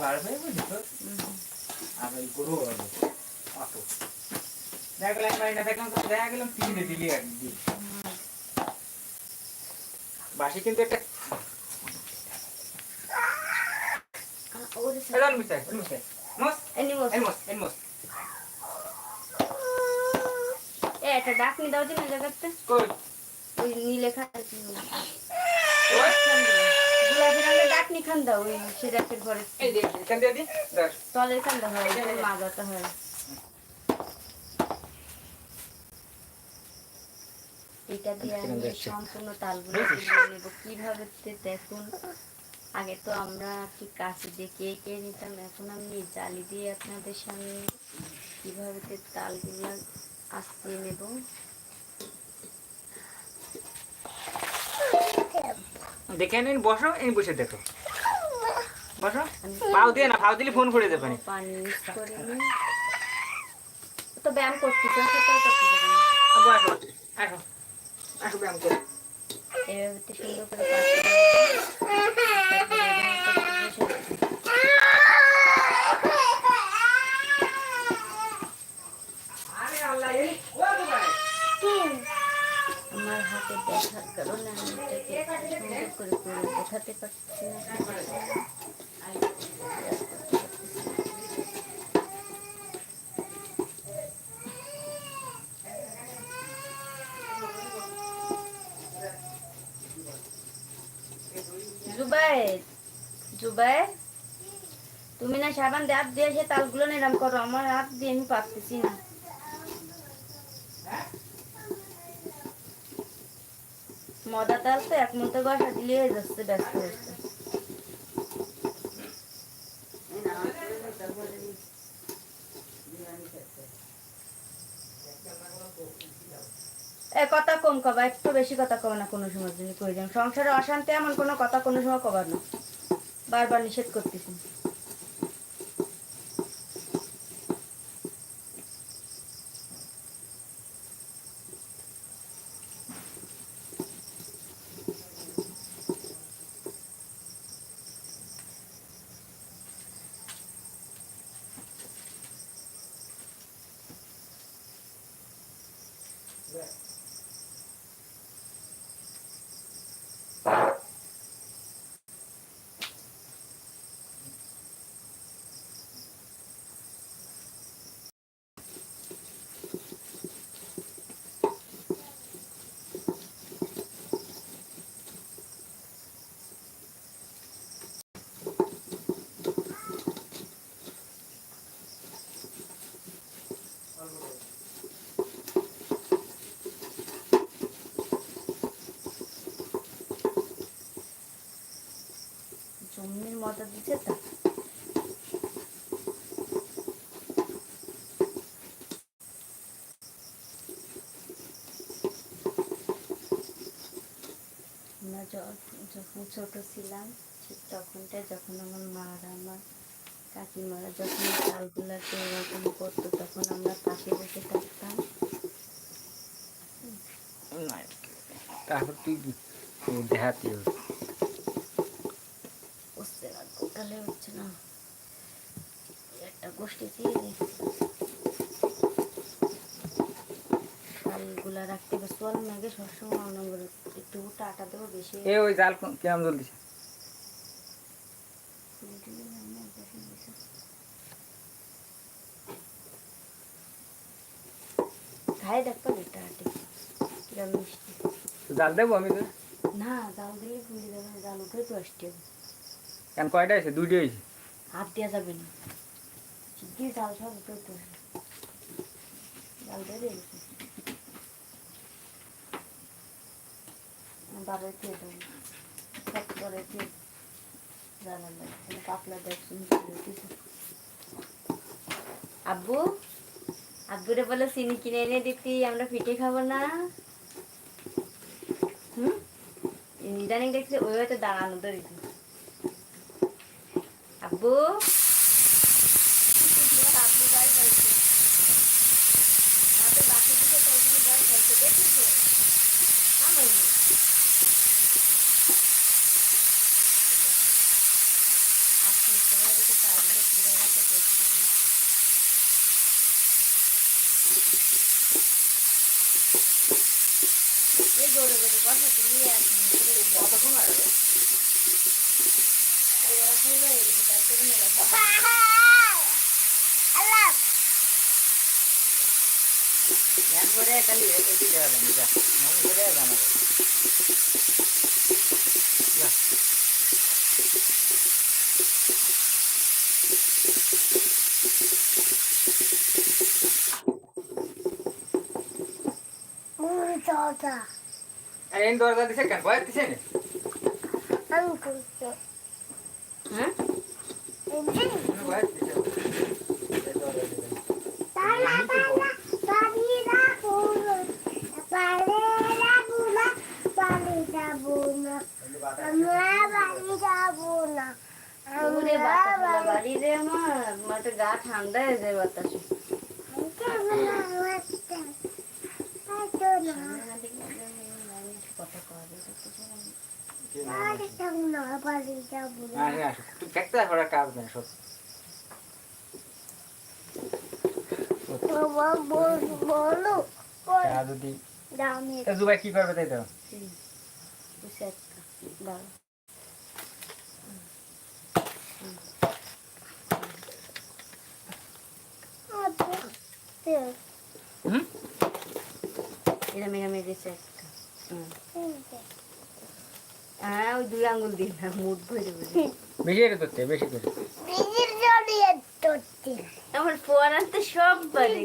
বাড়বে বুঝলি তো। আর ওই গরু অটো দেখলাম বাড়ি না দেখলাম তো দেখা গেলাম তিনটে দিলি আর দিই বাসি কিন্তু একটা এনিমোস দাও দিন জায়গাতে কই ওই নীলে খান ওই গোলাপি রঙের ডাকনি খান দাও ওই সিরাজের ঘরে এই দে এখান দিয়ে দি তলের খান দাও হয় মাজাতে হয় এটা দিয়ে আমি সম্পূর্ণ তালগুলো নেব। কীভাবে দেখুন আগে তো আমরা ঠিক কাছে দিয়ে কে কে নিতাম এখন আমি জালি দিয়ে আপনাদের সামনে কীভাবে তালগুলো আসতে নেব। দেখে নিন বসো এই বসে দেখো। বসো। পাও দিয়ে না পাও দিলে ফোন করে দেবে না পানি মিক্স করে নিই তো ব্যায়াম করতেছি সেটাও করতে আসো। আসো ব্যায়াম করে এভাবে তো সুন্দর করে পাতলা তারপরে এখানে একটা বসে- আরে আল্লাহ এই ও ভাই আমার হাতে দেখার কারণে আমি এটাকে সুন্দর করে করে দেখাতে পারছি না জুবাইর তুমি না সাবান দিয়ে হাত দিয়ে সে তালগুলো নিলাম, করো। আমার হাত দিয়ে আমি পারতেছি না। মদা তাল তো এক মতো বসা দিলে হয়ে যাচ্ছে, ব্যস্ত হচ্ছে। এ কথা কম কবা, একটু বেশি কথা কবে না কোনো সময় করে যান সংসারে অশান্তি এমন কোনো কথা কোনো সময় কবার না। বারবার নিষেধ করতেছি। জমির মজা দিচ্ছে তো। যখন ছোট ছিলাম, ঠিক তখনটায় যখন আমার মারা আমার কাকিমারা যখন চালগুলাকে এরকম করতো, তখন আমরা পাশে বসে থাকতাম। তারপর তুই দেখাতি গোটালে উঠছে না। একটা গোষ্ঠী দিয়ে দিই। শালগুলা রাখতে হবে। চল নাগে সবসময় একটু টাটা দেবো বেশি। এ ওই জাল কেমন জল দিছে? খাই দেখব এটা হাটে কিরম মিষ্টি। জাল দেবো আমি তো? না জাল দিলে ফুলি যাবে জাল উঠে তো আসতে হবে কেন কয়টা হয়েছে? দুইটা হয়েছে? হাত দেওয়া যাবে না। শিগগির জাল সব উঠে দিয়ে দিয়ে দিয়ে আব্বু? আব্বুরে বলে, চিনি কিনে এনে দিতি, আমরা পিঠে খাব না। ইদানিং দেখছি, ওই হয়তো দাঁড়ানো ধরেছি। আব্বু আব্বু গাড়ি গাইছে হাতে বাকি দিকে কয়েকদিন গাড়ি গাইছে দেখেছ আমার আপনি সবাই তাইলে কীভাবে তো এই গড়ে গড়ে কথা দিলি আপনি কতক্ষণ লাগবে? ওরা ফুল হয়ে গেছে তারপরে মেলা ধ্যান করে খালি এদিকে যাবেন যা মন করে জানা যাবে যা আর এই দরজা দিছে কেন ভয় দিছে না হ্যাঁ গা ঠান্ডা হয়ে যায় বাতাসে কথা কওয়া জুবাই কি করবে তাই তো হুম। এরম এরম এসেছে একটা হুম। হ্যাঁ ওই দুই আঙ্গুল দিন না মুখ ভরে ভরে। বেশি করে ধরতে বেশি করে। নিজের জড়িয়ে ধরতে। আমার পড়াতে সব পারে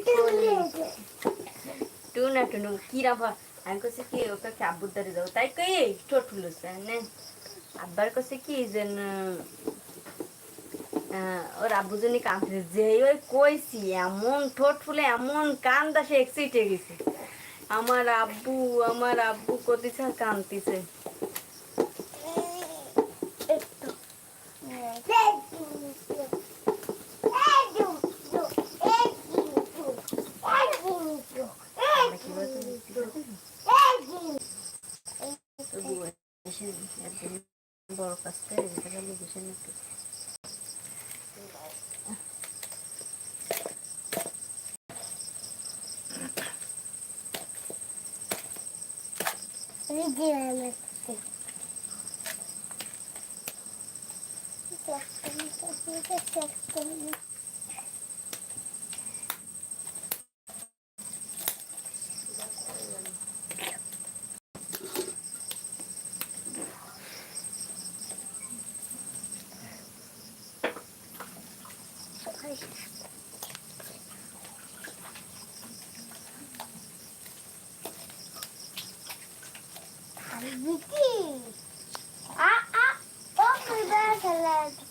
টুনা টুনু কিরা ভা আমি কইছে কি ওকে আব্বুর দ্বারে যাব। তাই কই ঠোঁট ফুলছে নে। আব্বার কইছে কি যেন ওর আব্বু জনি কাঁদছে। যে ওই কইছি এমন ঠোঁট ফুলে এমন কান্দা সে এক্সিটে গেছে। আমার আব্বু আমার আব্বু কতিছে কান্দিছে একটু আমরা কি বলতো তবু এসে একদিন বড় কাজ করে যেতে পারলে বসে না একটু Thank you. Vicky. Ah, ah. Oh, my God.